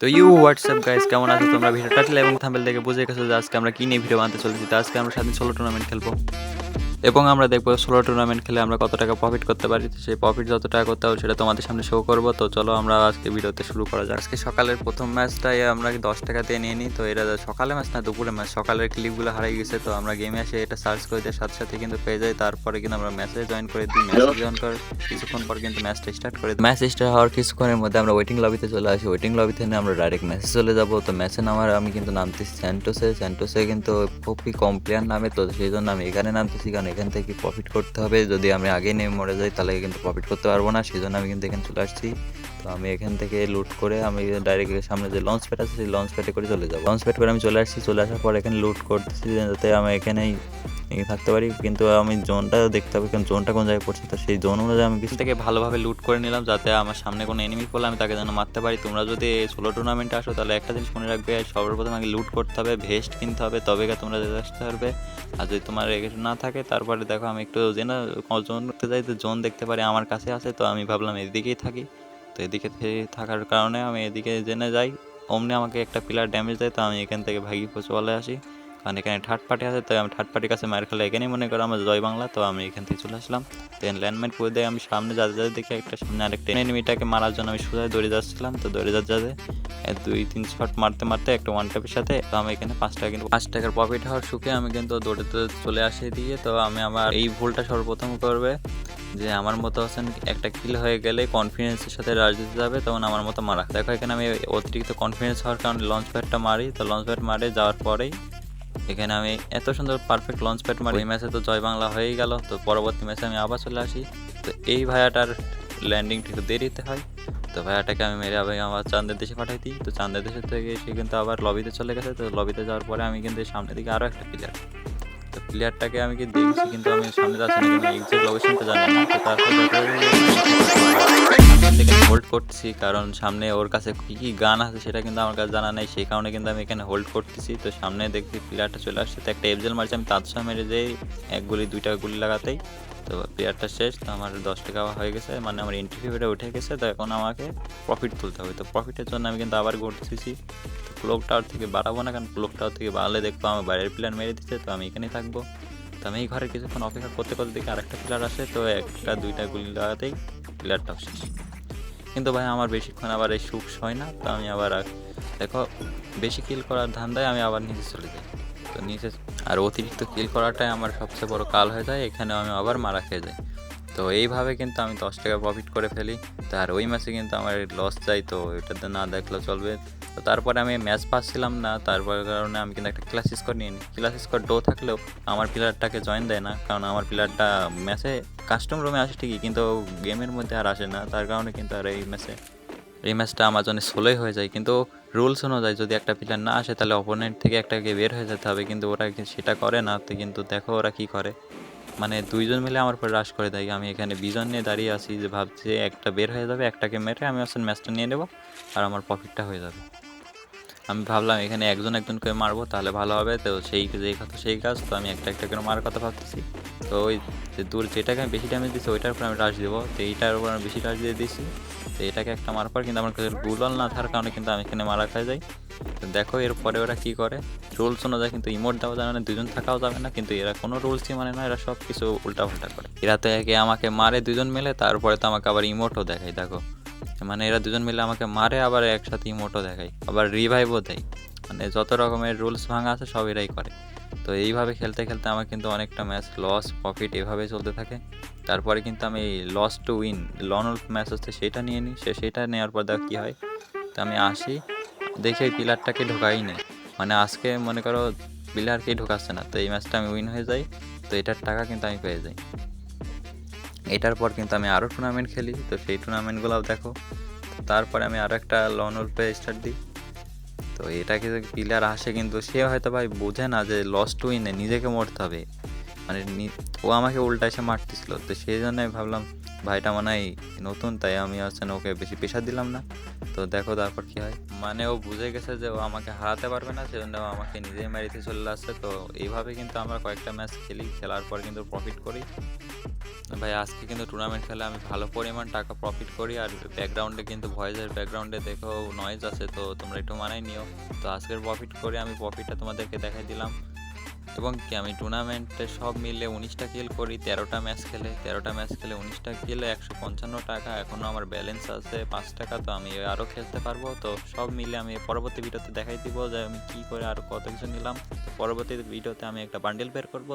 তো you WhatsApp guys, কেমন আছো তোমরা? ভিডিও টাটলে এবং থাম্বেল থেকে বুঝে গেছো যে আজকে আমরা কি নিয়ে ভিডিও বানাতে চলেছি। তো আজকে আমরা সাথে ষোলো টুর্নামেন্ট খেলব। এবং আমরা দেখব ষোলো টুর্নামেন্ট খেলে আমরা কত টাকা প্রফিট করতে পারি। তো সেই প্রফিট যত টাকা করতে হবে সেটা তোমাদের সামনে শো করব। তো চলো আমরা আজকে ভিডিওতে শুরু করা যাক। আজকে সকালের প্রথম ম্যাচটাই আমরা দশ টাকা দিয়ে নিয়ে নিই তো এটা সকালে ম্যাচ না দুপুরে ম্যাচ সকালের ক্লিপগুলো হারিয়ে গেছে তো আমরা গেমে এসে এটা সার্চ করে দিয়ে সাথে সাথে কিন্তু পেয়ে যাই। তারপরে কিন্তু আমরা ম্যাচে জয়েন করে দিই। ম্যাচে জয়েন করে কিছুক্ষণ পর কিন্তু ম্যাচটা স্টার্ট করে ম্যাচ স্টার্ট হওয়ার কিছুক্ষণের মধ্যে আমরা ওয়েটিং লবিতে চলে আসি। ওয়েটিং লবি থেকে আমরা ডাইরেক্ট ম্যাচে চলে যাব। তো ম্যাচে নামার আমি কিন্তু নামতেছি স্যান্টোসে স্যান্টোসে কিন্তু খুবই কম প্লেয়ার নামে তো সেই জন্য আমি এখানে নামতেছি। কারণ এখান থেকে প্রফিট করতে হবে। যদি আমি আগে নেমে মরে যাই, তাহলে কিন্তু প্রফিট করতে পারব না। সেই জন্য আমি কিন্তু এখানে চলে আসছি। তো আমি এখান থেকে লুট করে আমি ডাইরেক্ট সামনে যে লঞ্চ প্যাড আছে, সেই লঞ্চ প্যাডে করে চলে যাব। লঞ্চ প্যাড করে আমি চলে আসছি। চলে আসার পর এখানে লুট করতেছি, যাতে আমি এখানেই এই থাকতে পারি, কিন্তু আমি জোনটা দেখতে হবে, কারণ জোনটা কোন জায়গায় পড়ছে, তো সেই জোন অনুযায়ী আমি কিছু থেকে ভালোভাবে লুট করে নিলাম, যাতে আমার সামনে কোনো এনিমি পড়লে আমি তাকে যেন মারতে পারি। তোমরা যদি ষোলো টুর্নামেন্টে আসো, তাহলে একটা জিনিস মনে রাখবে, সর্বপ্রথম আগে লুট করতে হবে ভেস্ট কিনতে হবে, তবে তোমরা যেতে আসতে পারবে। আর যদি তোমার এগুলো না থাকে, তারপরে দেখো আমি একটু জেনে, জোন দেখতে যাই, তো জোন দেখতে পারি, আমার কাছে আছে, তো আমি ভাবলাম এদিকেই থাকি। তো এদিকে থাকার কারণে আমি এদিকে জেনে যাই, অমনি আমাকে একটা পিলার ড্যামেজ দেয়, তো আমি এখান থেকে ভাগি চলে আসি। কারণ এখানে থার্ড পার্টি আছে, তো আমি থার্ড পার্টির কাছে মায়ের খেলে এখানেই মনে করো আমার জয় বাংলা, তো আমি এখান থেকে চলে আসলাম। দেন ল্যান্ডমাইন করে দিয়ে আমি সামনে যাতে যাতে দেখি একটা সামনে আরেকটা এনিমিটাকে মারার জন্য আমি সোজা দৌড়ে যাচ্ছিলাম, তো দৌড়ে যাতে যাতে দুই, তিন শট মারতে মারতে একটা ওয়ান টাপের সাথে তো আমি এখানে পাঁচ টাকা কিন্তু পাঁচ টাকার প্রফিট হওয়ার সুখে আমি কিন্তু দৌড়ে দৌড়ে চলে আসি দিয়ে তো আমি আমার এই ভুলটা সর্বপ্রথম করবে যে আমার মতো হচ্ছেন একটা কিল হয়ে গেলে কনফিডেন্সের সাথে রাজ দিতে যাবে, তখন আমার মতো মারা। দেখো এখানে আমি অতিরিক্ত কনফিডেন্স হওয়ার কারণে লঞ্চ প্যাডটা মারি, তো লঞ্চ প্যাড মারে যাওয়ার পরেই এখানে আমি এত সুন্দর পারফেক্ট লঞ্চ প্যাড মারি। এই ম্যাচে তো জয় বাংলা হয়েই গেল। তো পরবর্তী ম্যাচে আমি আবার চলে আসি। তো এই ভাইয়াটার ল্যান্ডিংটা একটু দেরিতে হয়। তো ভাইয়াটাকে আমি মেরে আবার আমার চাঁদের দেশে পাঠাই দিই। তো চাঁদের দেশে থেকে সে কিন্তু আবার লবিতে চলে গেছে। তো লবিতে যাওয়ার পরে আমি কিন্তু সামনের দিকে আরও একটা প্লেয়ার তো প্লেয়ারটাকে আমি কি দেখছি কিন্তু আমি সামনে যাচ্ছি না, কারণ এক্সাক্ট লোকেশনটা জানি না, তো তারপর হোল্ড করছি কারণ সামনে ওর কাছে কী কী গান আছে সেটা কিন্তু আমার কাছে জানা নেই, সেই কারণে কিন্তু আমি এখানে হোল্ড করতেছি। তো সামনে দেখছি প্লেয়ারটা চলে আসছে, তো একটা এফজেল মারছি আমি সামনে মেরে যেই এক গুলি, দুইটা গুলি লাগাতেই। তো প্লেয়ারটা শেষ, তো আমার দশ টাকা হয়ে গেছে মানে আমার এন্ট্রি ফিটা উঠে গেছে, তো এখন আমাকে প্রফিট তুলতে হবে। তো প্রফিটের জন্য আমি কিন্তু আবার ঘুরতেছি। ক্লোক টাওয়ার থেকে বাড়াবো না, কারণ ক্লোক টাওয়ার থেকে বাড়ালে দেখব আমার বাইরের প্লেয়ার মেরে দিচ্ছে, তো আমি এখানেই থাকব। তো আমি এই ঘরে কিছুক্ষণ অপেক্ষা করতে করতে দেখি আরেকটা প্লেয়ার আসে, তো একটা, দুইটা গুলি লাগাতেই প্লেয়ারটাও শেষ। কিন্তু ভাই, আমার বেশিক্ষণ আবার এই সুখ হয় না, তো আমি আবার দেখো, বেশি কিল করার ধান্দায় আমি আবার নিচে চলে যাই। তো নিচে আর অতিরিক্ত কিল করাটাই আমার সবচেয়ে বড় কাল হয়ে যায় এখানে আমি আবার মারা খেয়ে যাই। তো এইভাবে কিন্তু আমি দশ টাকা প্রফিট করে ফেলি। তো আর ওই ম্যাচে কিন্তু আমার লস যায়, তো এটাতে না দেখলেও চলবে। তো তারপরে আমি ম্যাচ পাচ্ছিলাম না, তারপর কারণে আমি কিন্তু একটা ক্লাস স্কোর নিয়ে নিই। ক্লাস স্কোর ডো থাকলেও আমার প্লেয়ারটাকে জয়েন দেয় না, কারণ আমার প্লেয়ারটা ম্যাচে কাস্টম রুমে আসে ঠিকই, কিন্তু গেমের মধ্যে আর আসে না। তার কারণে কিন্তু আর এই ম্যাচে এই ম্যাচটা আমার জন্য সোলোই হয়ে যায়, কিন্তু রুলস অনুযায়ী যদি একটা প্লেয়ার না আসে, তাহলে অপোনেন্ট থেকে একটাকে বের হয়ে যেতে হবে, কিন্তু ওরা সেটা করে না? তো কিন্তু দেখো ওরা কি করে। মানে দুইজন মিলে আমার উপর রাশ করে দেয়, আমি এখানে বিজন নিয়ে দাঁড়িয়ে আছি যে ভাবছি একটা বের হয়ে যাবে, একটাকে মেরে আমি আসলে ম্যাচটা নিয়ে নেব, আর আমার প্রফিটটা হয়ে যাবে। আমি ভাবলাম এখানে একজন একজন করে মারবো, তাহলে ভালো হবে, তো সেই, যেই কথা, সেই কাজ, তো আমি একটা একটা করে মারার কথা ভাবতেছি। তো ওই যে দূর যেটাকে আমি বেশি ড্যামেজ দিচ্ছি ওইটার উপর আমি রাশ দেবো। তো এইটার উপর আমি বেশি রাশ দিয়ে দিচ্ছি তো এটাকে একটা মারার পর কিন্তু আমার কাছে গুলল না থাকার কারণে কিন্তু আমি এখানে মারা খাই যাই। তো দেখো এরপরে ওরা কি করে? রুলস অনুযায়ী কিন্তু ইমোট দেওয়া যাবে না, দুজন থাকাও যাবে না, কিন্তু এরা কোনো রুলসই মানে না, এরা সব কিছু উল্টাপাল্টা করে। এরা তো একে আমাকে মারে দুজন মিলে, তারপরে তো আমাকে আবার ইমোটও দেখায়, দেখো। মানে এরা দুজন মিলে আমাকে মারে, আবার একসাথে ইমোটও দেখায়, আবার রিভাইভও দেয়। মানে যত রকমের রুলস ভাঙা আছে, সব এরাই করে। তো এইভাবে খেলতে খেলতে আমার কিন্তু অনেকটা ম্যাচ লস প্রফিট এভাবে চলতে থাকে। তারপরে কিন্তু আমি লস টু উইন লন ম্যাচ হচ্ছে সেটা নিয়ে নিই, সে সেটা নেওয়ার পর দেখো কী হয়। তো আমি আসি, দেখি ওই পিলারটাকে ঢোকাই নেই। মানে আজকে মনে করো পিলারকেই ঢোকাচ্ছে না, তো এই ম্যাচটা আমি উইন হয়ে যাই, তো এটার টাকা কিন্তু আমি পেয়ে যাই। এটার পর কিন্তু আমি আরও টুর্নামেন্ট খেলি, তো সেই টুর্নামেন্টগুলোও দেখো। তারপরে আমি আরও একটা লন উল্পে স্টার্ট দিই। তো এটাকে প্লেয়ার আসে কিন্তু সে হয়তো ভাই বোঝে না যে লস টু উইনে নিজেকে মরতে হবে। মানে ও আমাকে উল্টা এসে মারতেছিল। তো সেই জন্য আমি ভাবলাম, ভাইটা মনে নতুন, তাই আমি হচ্ছে ওকে বেশি পেশা দিলাম না। তো দেখো তারপর কি হয়। মানে ও বুঝে গেছে যে ও আমাকে হারাতে পারবে না, সেজন্য ও আমাকে নিজেই মারিতে চলে আসছে। তো এইভাবে কিন্তু আমরা কয়েকটা ম্যাচ খেলি, খেলার পর কিন্তু প্রফিট করি। ভাই, আজকে কিন্তু টুর্নামেন্ট খেলে আমি ভালো পরিমাণ টাকা প্রফিট করি, আর ব্যাকগ্রাউন্ডে কিন্তু ভয়েসের ব্যাকগ্রাউন্ডে দেখো নয়েজ আছে, তো তোমরা একটু মানাই নিও। তো আজকের প্রফিট করে, আমি প্রফিটটা তোমাদেরকে দেখাই দিলাম। এবং কি আমি টুর্নামেন্টে সব মিলে উনিশটা কিল করি, তেরোটা ম্যাচ খেলে, তেরোটা ম্যাচ খেলে উনিশটা কিলে একশো পঞ্চান্ন টাকা এখনও আমার ব্যালেন্স আছে পাঁচ টাকা, তো আমি আরও খেলতে পারব, তো সব মিলে আমি পরবর্তী ভিডিওতে দেখাই দিব যে আমি কী করে আরও কত কিছু নিলাম, তো পরবর্তী ভিডিওতে আমি একটা বান্ডেল বের করব